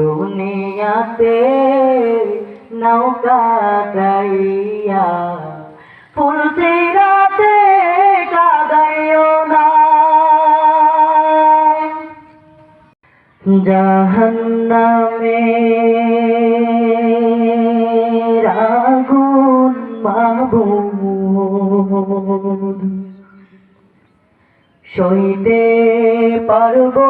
দুনিয়াতে নৌকা গাইয়া ফুলতে রাতে কাদাইও না। জাহান্নামে রাগুন মাহবুব। সইতে পারব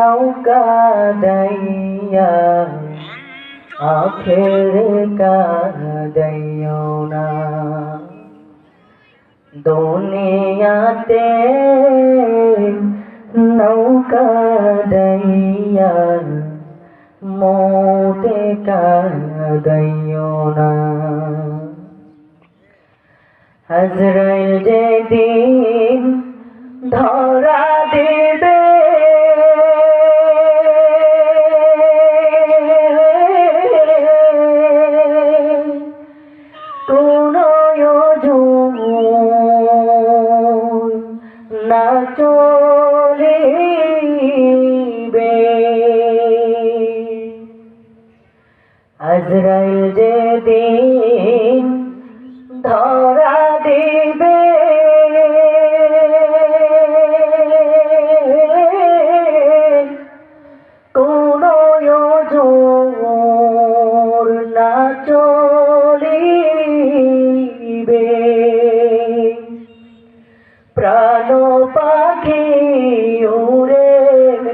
নৌকা দাইয়া আখের কাদাইও না। দুনিয়াতে নৌকা দাইয়া মোটে কাদাইও না। হজরাইল যেদিন ধরা আজরাইল যেদিন ধরা দিবে কোন জোর না চলিবে। প্রাণ পাখি উড়ে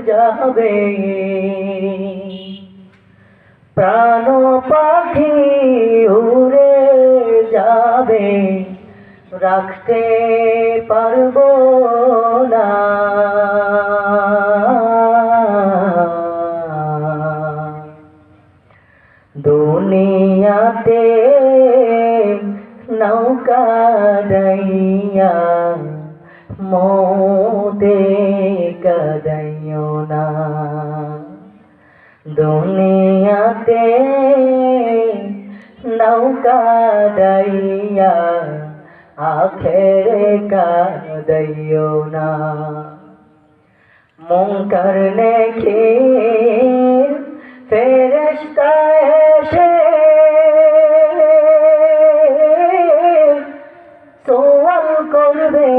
যাবে। প্রাণ রাখতে পারব না। দুনিয়াতে নৌকা দাইয়া মোদে কদাইও না। দুনিয়াতে নৌকা দাইয়া আখের কাদাইও না মুঙ্কর নেখে ফেরেশতা এসে সোয়াল করবে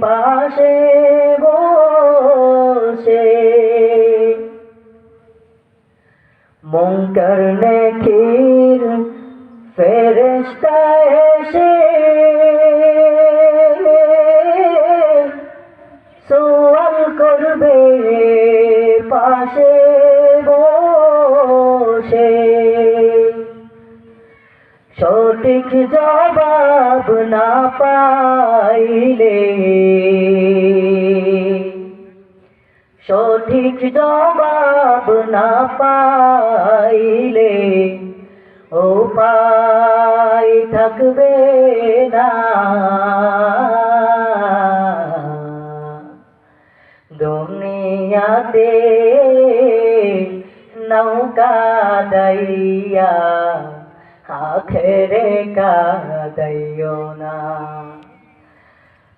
পাশে বসে মুঙ্কর নেকির ফেরেশতা এসে সোয়াল করবে পাশে বসে। সঠিক জবাব না পাইলে সঠিক জবাব না পাইলে থাকবে না। দুনিয়াতে নৌকা দাইয়া আখেরে কাদাইও না।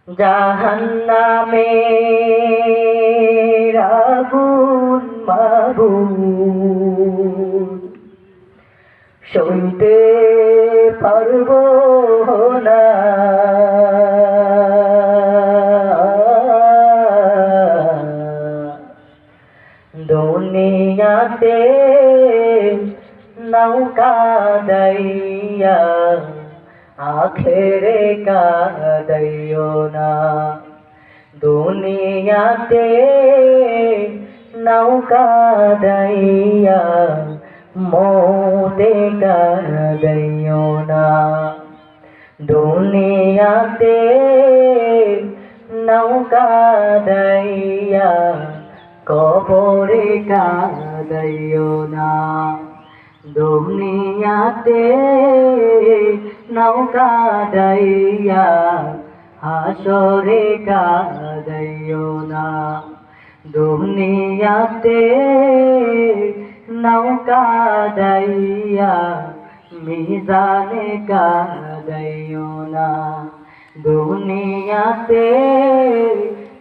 জাহান্নামে রাগুন মাবুদ সইতে পারব না। দুনিয়াতে নৌকা দাইয়া আখেরে কাদাইও না। দুনিয়াতে নৌকা দাইয়া মোদে কাদাইও না দুনিয়াতে নৌকা দাইয়া, কবরে কাদাইও না। দুনিয়াতে নৌকা দাইয়া, হাসরে কাদাইও না। দুনিয়াতে নৌকা দাইয়া মিজানে কাদাইও না। দুনিয়াতে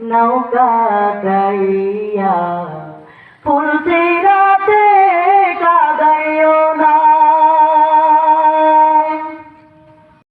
নৌকা কাইয়া ফুলতে রাতে কাদাইও না।